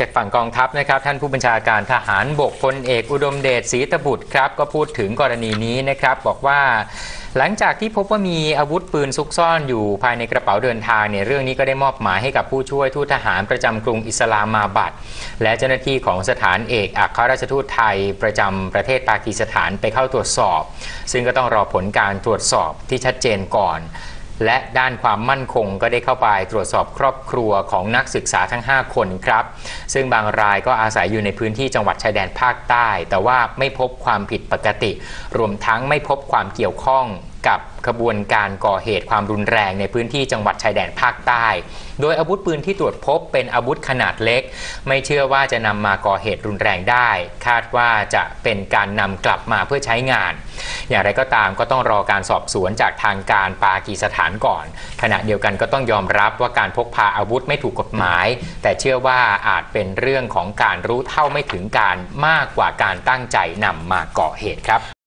จากฝั่งกองทัพนะครับ ท่านผู้บัญชาการทหารบกพลเอกอุดมเดชศรีตบุตรครับ ก็พูดถึงกรณีนี้นะครับ บอกว่า หลังจากที่พบว่ามีอาวุธปืนซุกซ่อนอยู่ภายในกระเป๋าเดินทางเนี่ยเรื่องนี้ก็ได้มอบหมายให้กับผู้ช่วยทูตทหารประจำกรุงอิสลามาบัดและเจ้าหน้าที่ของสถานเอกอัครราชทูตไทยประจำประเทศปากีสถานไปเข้าตรวจสอบ ซึ่งก็ต้องรอผลการตรวจสอบที่ชัดเจนก่อน และด้านความมั่นคงก็ได้เข้าไปตรวจสอบครอบครัวของนักศึกษาทั้ง 5 คนครับ ซึ่งบางรายก็อาศัยอยู่ในพื้นที่จังหวัดชายแดนภาคใต้ แต่ว่าไม่พบความผิดปกติ รวมทั้งไม่พบความเกี่ยวข้อง กับขบวนการก่อเหตุความรุนแรงในพื้นที่จังหวัดชายแดนภาคใต้ โดยอาวุธปืนที่ตรวจพบเป็นอาวุธขนาดเล็ก ไม่เชื่อว่าจะนำมาก่อเหตุรุนแรงได้ คาดว่าจะเป็นการนำกลับมาเพื่อใช้งาน อย่างไรก็ตามก็ต้องรอการสอบสวนจากทางการปากีสถานก่อน ขณะเดียวกันก็ต้องยอมรับว่าการพกพาอาวุธไม่ถูกกฎหมาย แต่เชื่อว่าอาจเป็นเรื่องของการรู้เท่าไม่ถึงการมากกว่าการตั้งใจนำมาก่อเหตุครับ